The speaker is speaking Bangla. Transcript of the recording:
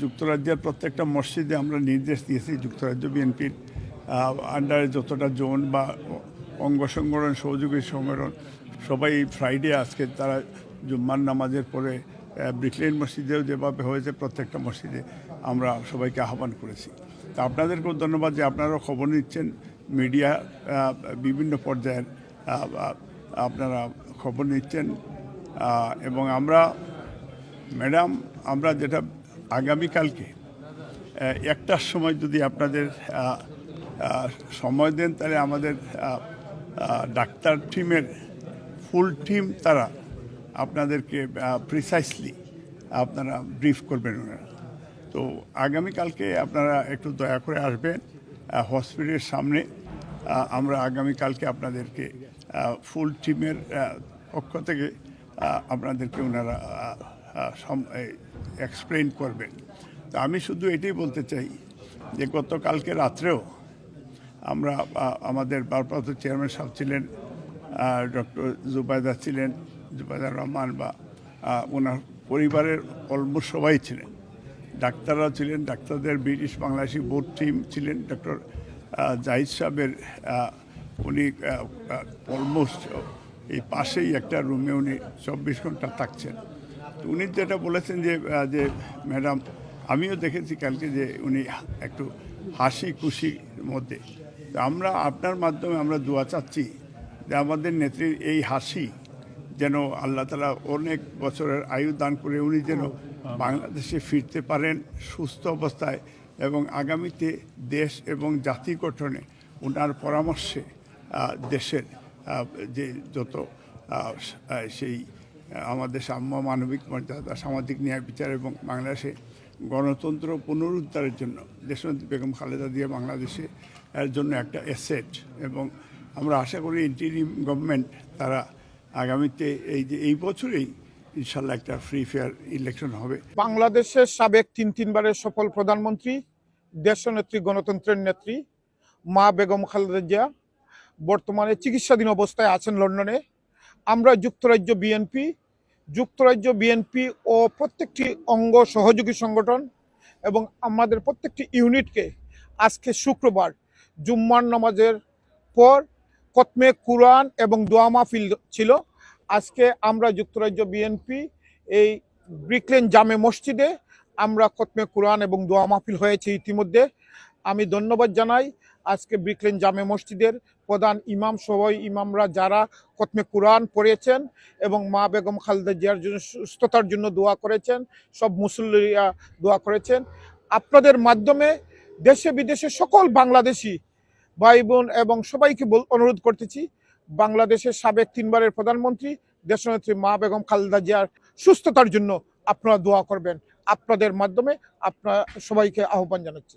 যুক্তরাজ্যের প্রত্যেকটা মসজিদে আমরা নির্দেশ দিয়েছি যুক্তরাজ্য বিএনপির আন্ডারে যতটা জোন বা অঙ্গ সংগঠন, সহযোগী সংগঠন, সবাই ফ্রাইডে আজকে তারা জুম্মার নামাজের পরে ব্রিকলেন মসজিদেও যেভাবে হয়েছে প্রত্যেকটা মসজিদে আমরা সবাইকে আহ্বান করেছি। তা আপনাদেরকেও ধন্যবাদ যে আপনারাও খবর নিচ্ছেন মিডিয়া বিভিন্ন পর্যায়ের আপনারা খবর নিচ্ছেন। এবং আমরা, ম্যাডাম, আমরা যেটা আগামীকালকে একটার সময় যদি আপনাদের সময় দেন, তাহলে আমাদের ডাক্তার টিমের ফুল টিম তারা আপনাদেরকে প্রিসাইসলি আপনারা ব্রিফ করবেন ওনারা। তো আগামীকালকে আপনারা একটু দয়া করে আসবেন হসপিটালের সামনে আমরা আগামীকালকে আপনাদেরকে ফুল টিমের পক্ষ থেকে আপনাদেরকে ওনারা এক্সপ্লেন করবেন। তো আমি শুধু এটাই বলতে চাই যে গতকালকে রাত্রেও আমরা আমাদের ভারপ্রাপ্ত চেয়ারম্যান সাহেব ছিলেন ডক্টর জুবাইদা ছিলেন জুবাইদা রহমান বা ওনার পরিবারের অলমোস্ট সবাই ছিলেন। ডাক্তাররা ছিলেন, ডাক্তারদের ব্রিটিশ বাংলাদেশি বোর্ড টিম ছিলেন, ডক্টর জাহিদ সাহেবের উনি অলমোস্ট এই পাশেই একটা রুমে উনি চব্বিশ ঘণ্টা থাকছেন। তো উনি যেটা বলেছেন যে যে ম্যাডাম, আমিও দেখেছি কালকে যে উনি একটু হাসি খুশির মধ্যে। তো আমরা আপনার মাধ্যমে আমরা দোয়া চাচ্ছি যে আমাদের নেত্রীর এই হাসি যেন আল্লাহ তালা অনেক বছরের আয়ু দান করে উনি যেন বাংলাদেশে ফিরতে পারেন সুস্থ অবস্থায় এবং আগামীতে দেশ এবং জাতি গঠনে ওনার পরামর্শে দেশের যে যত সেই আমাদের সাম্য মানবিক মর্যাদা, সামাজিক ন্যায় বিচার এবং বাংলাদেশে গণতন্ত্র পুনরুদ্ধারের জন্য দেশনেত্রী বেগম খালেদা দিয়ে বাংলাদেশে এর জন্য একটা অ্যাসেট এবং আমরা আশা করি ইন্টিরিম গভর্নমেন্ট তারা আগামীতে এই যে, এই বছরেই ইনশাল্লাহ একটা ফ্রি ফেয়ার ইলেকশন হবে। বাংলাদেশের সাবেক তিন, তিনবারের সফল প্রধানমন্ত্রী, দেশনেত্রী গণতন্ত্রের নেত্রী, মা বেগম খালেদা জিয়া বর্তমানে চিকিৎসাধীন অবস্থায় আছেন লন্ডনে। আমরা যুক্তরাজ্য বিএনপি যুক্তরাজ্য বিএনপি ও প্রত্যেকটি অঙ্গ সহযোগী সংগঠন এবং আমাদের প্রত্যেকটি ইউনিটকে আজকে শুক্রবার জুম্মার নামাজের পর কতমে কুরআন এবং দোয়া মাহফিল ছিল। আজকে আমরা যুক্তরাজ্য বিএনপি এই ব্রিকলেন জামে মসজিদে আমরা খতমে কোরআন এবং দোয়া মাহফিল হয়েছে ইতিমধ্যে। আমি ধন্যবাদ জানাই। আজকে ব্রিকলেন জামে মসজিদের প্রধান ইমাম সবাই ইমামরা যারা খতমে কোরআন পড়েছেন এবং মা বেগম খালেদা জিয়ার জন্য সুস্থতার জন্য দোয়া করেছেন, সব মুসল্লিরা দোয়া করেছেন। আপনাদের মাধ্যমে দেশে বিদেশে সকল বাংলাদেশি ভাই বোন এবং সবাইকে অনুরোধ করতেছি, বাংলাদেশের সাবেক তিনবারের প্রধানমন্ত্রী, দেশনেত্রী মা বেগম খালেদা জিয়ার সুস্থতার জন্য আপনারা দোয়া করবেন। আপনাদের মাধ্যমে আপনার সবাইকে আহ্বান জানাচ্ছি।